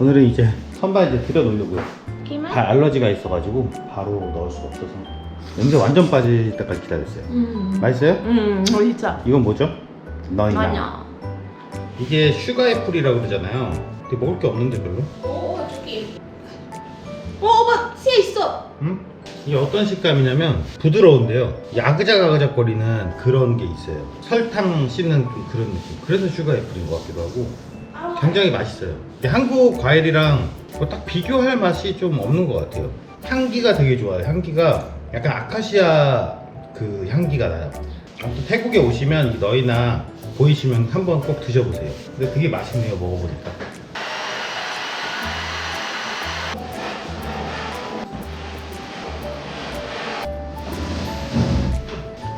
오늘은 이제 선반 이제 들여 놓으려고요. 기만? 발 알러지가 있어가지고 바로 넣을 수가 없어서 냄새 완전 빠질 때까지 기다렸어요. 음. 맛있어요? 음, 맛있어. 이건 뭐죠? 너희나. 아니야. 이게 슈가 애플이라고 그러잖아요. 근데 먹을 게 없는데 별로? 오, 저기. 오, 오빠, 씨 있어. 음? 이게 어떤 식감이냐면 부드러운데요. 야그작야그작거리는 그런 게 있어요. 설탕 씹는 좀 그런 느낌. 그래서 슈가 애플인 것 같기도 하고 굉장히 맛있어요. 한국 과일이랑 뭐딱 비교할 맛이 좀 없는 것 같아요. 향기가 되게 좋아요. 향기가 약간 아카시아 그 향기가 나요. 아무튼 태국에 오시면 이 너희나 보이시면 한번 꼭 드셔보세요. 근데 되게 맛있네요. 먹어보니까.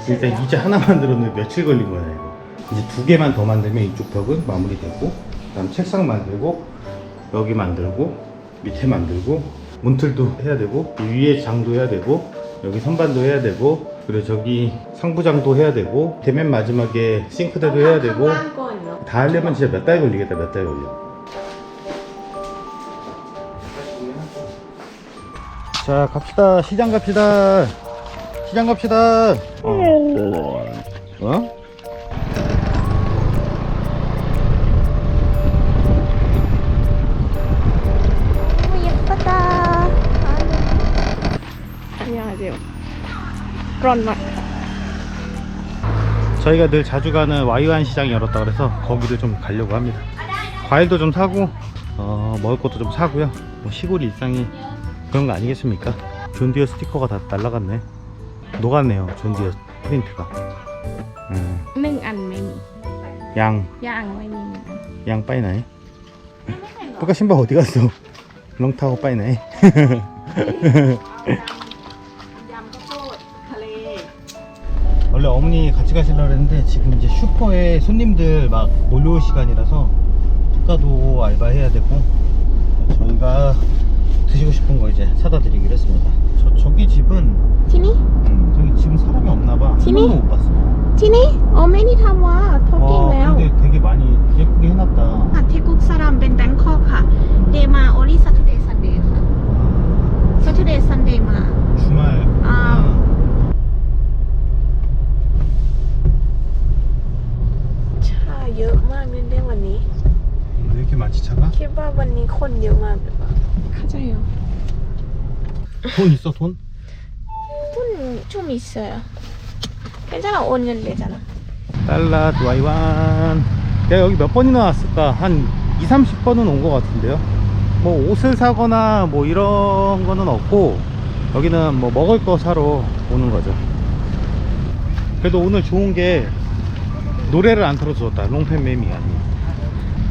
일단 이제 하나 만들었는데 며칠 걸린 거야 이거 이제 두 개만 더 만들면 이쪽 벽은 마무리되고 그 다음 책상 만들고 여기 만들고 밑에 만들고 문틀도 해야 되고 이 위에 장도 해야 되고 여기 선반도 해야 되고 그리고 저기 상부장도 해야 되고 대맨 마지막에 싱크대도 해야 되고 다 하려면 진짜 몇 달 걸리겠다 몇 달 걸려 자 갑시다 시장 갑시다 시장 갑시다 어? 어? 그런 날 저희가 늘 자주 가는 와이완 시장이 열었다고 해서 거기를 좀 가려고 합니다. 과일도 좀 사고 어, 먹을 것도 좀 사고요. 뭐 시골 일상이 그런 거 아니겠습니까? 존디어 스티커가 다 날라갔네. 녹았네요 존디어 프린트가. 음. 양. 양, 양 빠이나이? 아까 신발 어디 갔어? 롱타고 빠이나이? 같이 가시려고 했는데 지금 이제 슈퍼에 손님들 막 몰려올 시간이라서 국가도 알바해야 되고 저희가 드시고 싶은 거 이제 사다 드리기로 했습니다 저, 저기 집은 티니? 응, 저기 집은 사람이 없나 봐 지니? 못 봤어 티니? 어메니 탐와 เยอะมากเลยเนี่ยวันนี้ 왜 이렇게 많지 차가? คิดว่าวันนี้คนเยอะมากหรือเปล่าเข้าใจอยู่ 돈 있어 돈? หุ้นช่วงมีเสือ괜찮아โอนเงินเลยจ้ะนะ 달라 와이완 내가 여기 몇 번이나 왔을까 한 2, 30번은 온 것 같은데요 뭐 옷을 사거나 뭐 이런 거는 없고 여기는 뭐 먹을 거 사러 오는 거죠 그래도 오늘 좋은 게 노래를 안 틀어줬다 롱팬 매미가 아니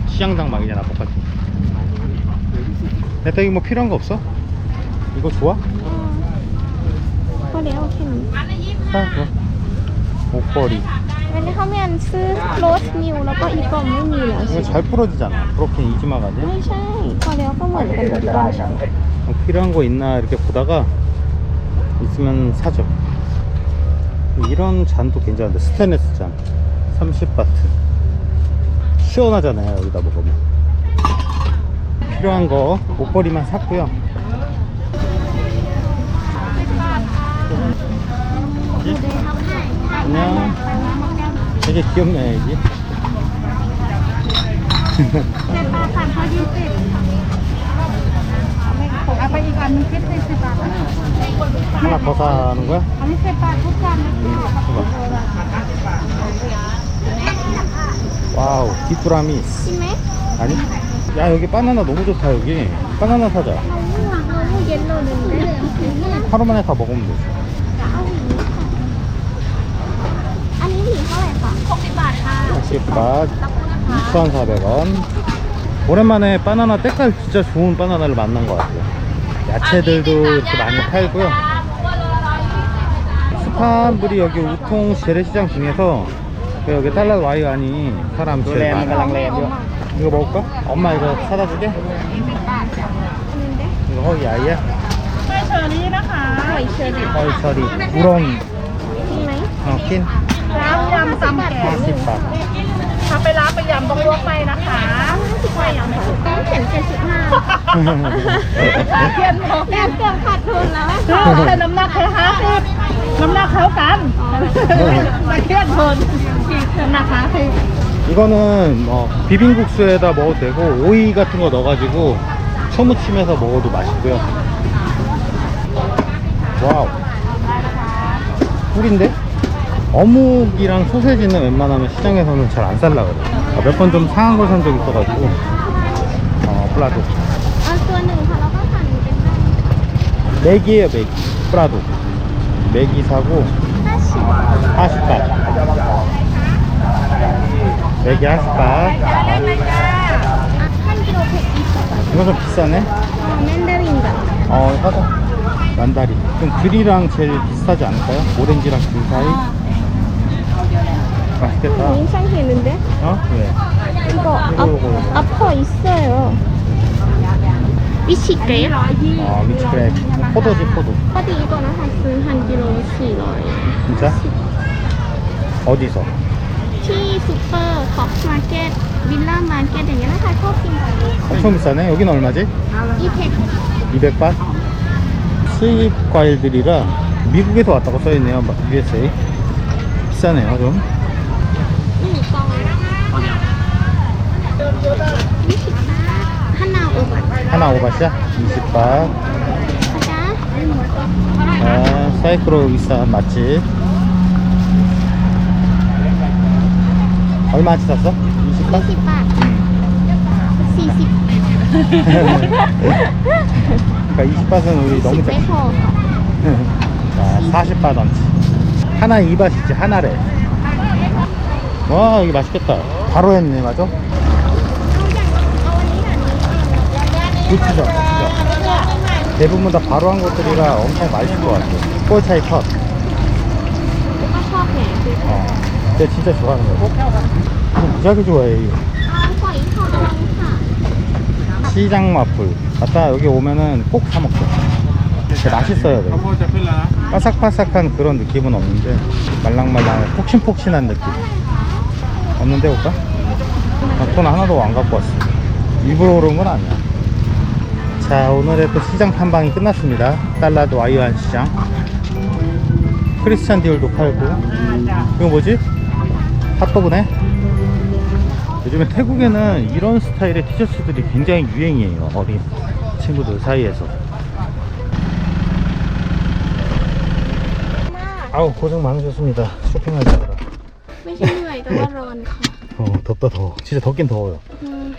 시장장 막이잖아 똑같이 내가 이거 뭐 필요한 거 없어? 이거 좋아? พอแล้วแค่นี้ 사 좋아 목걸이 วันนี้เขาไม่อันซื้อโรสนิวแล้วก็อีกกล่องไม่มีแล้วใช่ 이거 잘 부러지잖아 브로켄 이지마가 돼 ไม่ใช่ พอแล้วก็เหมือนกันหมดบ้าน 어, 필요한 거 있나 이렇게 보다가 있으면 사죠 이런 잔도 괜찮은데 스테인레스 잔 30바트. 시원하잖아요 여기다 먹으면. 필요한 거 옷걸이만 샀고요. 안녕. 되게 귀엽네 여기. 하나 더 사는 거야? 아니 세빠 두 칸. 와우 뒷보람이. 심해? 아니? 야 여기 바나나 너무 좋다 여기. 바나나 사자. 너무 옛날인데? 하루 만에 다 먹으면 되지 아니 이거 예뻐 60바 2,400원. 오랜만에 바나나 때깔 진짜 좋은 바나나를 만난 것 같아요. 야채들도 많이 팔고요. 스판불이 여기 우통 재래시장 중에서 여기 달랏 와이안이 사람 제일 많아 이거 먹을까? 엄마 이거 사다 주게? อันนึงเด้ 이거 허이 아이야? ไม่เชอรี่นะคะ หอยเชอรี่ 허이 처리 우렁이 มีไหม 어, 킨 แล้วยำตำแกง 40바 คะไปร้านไปยำต้องลวกไปนะคะไปยำ ต้องเขียนเจ็ดสิบห้า เทียนหมด แอบเกือบขาดทุนแล้วอะ แต่น้ำหนักแค่ห้าสิบน้ำหนักเท่ากันมาเทียนคน 이거는 뭐 비빔국수에다 먹어도 되고 오이 같은 거 넣어가지고 초무침해서 먹어도 맛있고요. 와우. 꿀인데? 어묵이랑 소세지는 웬만하면 시장에서는 잘 안 살라 그래 아, 몇번 좀 상한 걸 산 적 있어가지고. 어 플라도. 맥이에요 맥 플라도. 맥이 사고 40발 여기 아스파. 한 키로 120원. 이거 좀 비싸네. 만다린가. 어, 어 사자. 만다리. 그럼 그리랑 제일 비싸지 않을까요? 오렌지랑 그 사이? 아. 맛있겠다. 어, 인상되는데? 어? 왜? 이거 이거, 이거. 있어요. 미치까요? 아, 미치크랩. 포도지, 포도. 어디 이거는 한, 한 키로씩 넣어요. 진짜? 어디서? ที่ซูเปอร์ท็อปมาร์เก็ตวิลล่ามาร์เก็ตอย่างเงี้ยนะคะชอบกินแบบนี้ 엄청 비싸네. 여긴 얼마지? อีเพ็ก 200바? 수입 과일들이라 미국에서 왔다고 써있네요. 막 USA. 비싸네요, 좀. หนึ่งกล่องยี่สิบห้าฮันนาโอบัต 하나 오바시야? 20바. นะจ๊ะ 아, 사이클로 위사 맛집. 얼마치 샀어? 20만? 40. 그러니까 20바트는 우리 너무 잘해 40바 던치. 하나 2바이지 하나래. 와, 이게 맛있겠다. 바로 했네, 맞아? 고추장, 고추장. 대부분 다 바로 한 것들이라 엄청 맛있을 것 같아. 꼴차이 컷. 어. 내가 진짜 좋아하는 거야. 이거 무지하게 좋아해, 이거. 시장 맛불. 아까 여기 오면은 꼭 사먹자. 진짜 맛있어야 돼. 바삭바삭한 그런 느낌은 없는데, 말랑말랑한 폭신폭신한 느낌. 없는데, 올까? 아, 돈 하나도 안 갖고 왔어. 일부러 오른 건 아니야. 자, 오늘의 또 시장 탐방이 끝났습니다. 달라드 와이어한 시장. 크리스찬 디올도 팔고. 이거 뭐지? 핫도그네? 요즘에 태국에는 이런 스타일의 티셔츠들이 굉장히 유행이에요. 어린 친구들 사이에서. 아우 고생 많으셨습니다. 쇼핑하시느라. 어 덥다 더워. 진짜 덥긴 더워요. 음.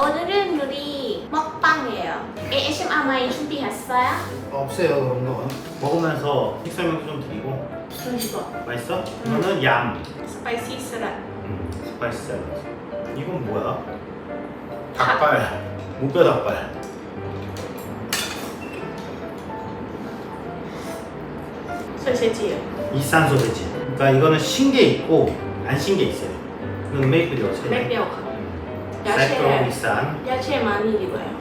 오늘은 우리 먹방이에요. ASMR 준비했어요? 어, 없어요 그런 건 먹으면서 식설명도 좀 드리고. 이거 맛있어? 이거는 얌. 스파이시 스라. 음, 스파이스 샐러드. 이건 뭐야? 닭발. 무뼈 닭발. 소세지요. 이산 소세지. 그러니까 이거는 신게 있고 안 신게 있어요. 이건 메이플 여체. 맥뼈가. 사이트로 야채. 이산. 야채 많이 익어요.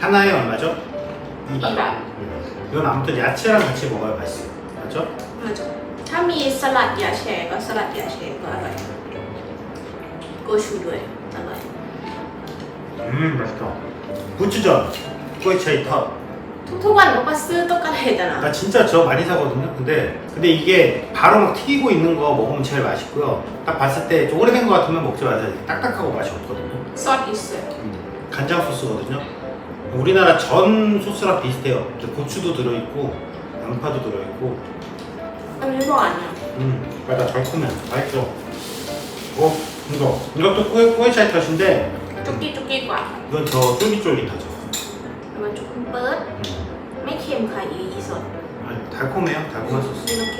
하나에 얼마죠? 2박. 이박. 이건 아무튼 야채랑 같이 먹어야 맛있어요. 맞죠? 맞아. ถ้ามีสลัดยาแชก็สลัดยาแชก็อร่อยโกชูด้วยอร่อย 음 맛있다. 부추전. 꼬이차이 탑. ทุกๆวันก็มาซื้อตุ๊กตาเห็ดอะนะ 나 진짜 저 많이 사거든요. 근데 근데 이게 바로 막 튀기고 있는 거 먹으면 제일 맛있고요. 딱 봤을 때 좀 오래된 거 같으면 먹지 마세요. 딱딱하고 맛이 없거든요. ซอส있어요. 음, 간장 소스거든요. 우리나라 전 소스랑 비슷해요. 이제 고추도 들어있고 양파도 들어있고. อันนี้หวานอ่ะ 음, 맞아 달콤해. 맛있어. 어, 이거 이것도 꼬이, 꼬이차이 탓인데 จุกกี้จุกกี้กว่า 이건 더 쫄깃쫄깃하죠. แต่มันจุกเปิด 음. ไม่เค็มค่ะอีอีสด 아니, 달콤해요. 달콤한 소스. 이렇게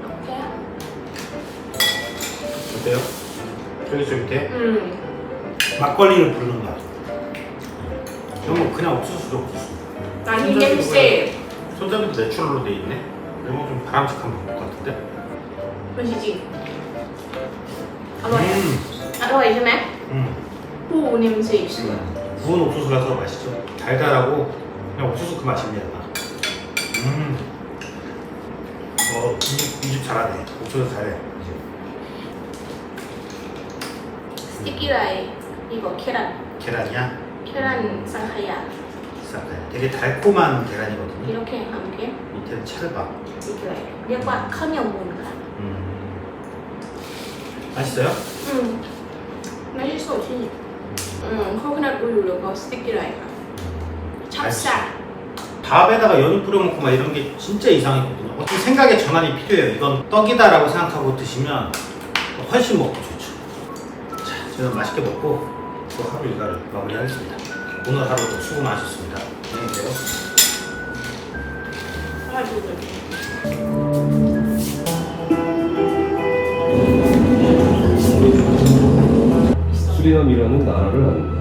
이렇게 어때요? 쫄깃쫄깃해? 음 막걸리를 부르는 맛. 이런 거 그냥 옥수수죠 옥수수. 아니 냄새 손잡이도 내추럴로 돼 있네. 이런 거 좀 바람직한 것 같은데. 맛이지 어로이 음, 어로이 ใช่ไหม 음. 후 냄새 있어요 구운 옥수수라서 맛있죠. 달달하고 그냥 옥수수 그 맛입니다. 음. 어, 이집 잘하네. 목소리 잘해. 이제. 스티키 라이 이거 계란 계란이야? 계란 상하야 쌈 되게 달콤한 계란이거든요. 이렇게 한 개. 밑에는 찰밥. 이거예요. 려과 커녕 뭔가. 음. 맛있어요? 음. 맛있어 진짜. 음 코코넛 우유라고 스티키라이가. 음. 찹쌀. 밥에다가 연유 뿌려 먹고 막 이런 게 진짜 이상했거든요. 어떻게 생각의 전환이 필요해요. 이건 떡이다라고 생각하고 드시면 훨씬 먹기 좋죠. 자, 저는 맛있게 먹고 그 하루 일과를 마무리하겠습니다. 오늘 하루도 수고 많으셨습니다. 안녕히 계세요. 수리남이라는 나라를 안